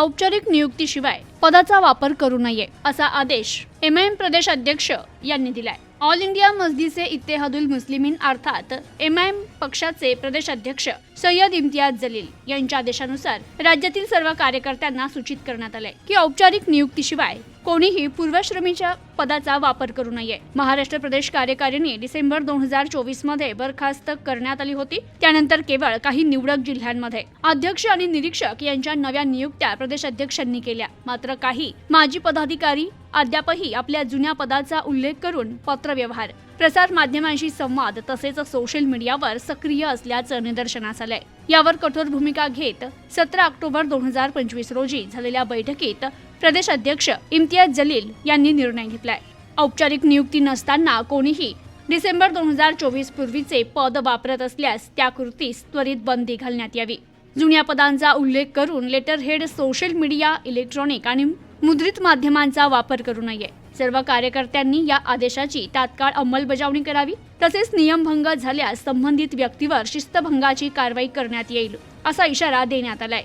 औपचारिक नियुक्तीशिवाय पदाचा वापर करू नये असा आदेश एम आय एम प्रदेश अध्यक्ष यांनी दिलाय. ऑल इंडिया मजलिसे इत्तेहादुल मुस्लिमीन अर्थात एम आय एम पक्षाचे प्रदेश अध्यक्ष सय्यद इम्तियाज जलील यांच्या आदेशानुसार राज्यातील सर्व कार्यकर्त्यांना सूचित करण्यात आले की औपचारिक नियुक्तीशिवाय कोणीही पूर्वाश्रमीच्या पदाचा वापर करू नये. महाराष्ट्र प्रदेश कार्यकारिणी डिसेंबर दोन हजार चोवीसमध्ये बरखास्त करण्यात आली होती. त्यानंतर केवळ काही निवडक जिल्ह्यांमध्ये. अध्यक्ष आणि निरीक्षक यांच्या नव्या नियुक्त्या प्रदेश अध्यक्षांनी केल्या. मात्र काही माजी पदाधिकारी अद्यापही आपल्या जुन्या पदाचा उल्लेख करून पत्रव्यवहार प्रसार माध्यमांशी संवाद तसेच सोशल मीडियावर सक्रिय असल्याचं निदर्शनास आलंय. यावर कठोर भूमिका घेत सतरा ऑक्टोबर दोन हजार पंचवीस रोजी झालेल्या बैठकीत प्रदेश अध्यक्ष इम्तियाज जलील यांनी निर्णय घेतलाय. औपचारिक नियुक्ती नसताना कोणीही डिसेंबर दोन हजार चोवीस पूर्वीचे पद वापरत असल्यास त्या कृतीस त्वरित बंदी घालण्यात यावी. जुन्या पदांचा उल्लेख करून letter head social media electronic आणि मुद्रित माध्यमांचा वापर करू नये. सर्व कार्यकर्त्यांनी या आदेशाची तात्काळ अंमलबजावणी करावी. तसेच नियमभंग झाल्यास संबंधित व्यक्तीवर शिस्तभंगाची कारवाई करण्यात येईल असा इशारा देण्यात आलाय.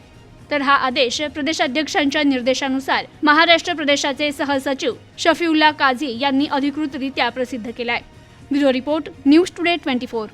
तर हा आदेश प्रदेशाध्यक्षांच्या निर्देशानुसार महाराष्ट्र प्रदेशाचे सहसचिव शफीउल्ला काझी यांनी अधिकृतरित्या प्रसिद्ध केलाय. Bureau report news today twenty four.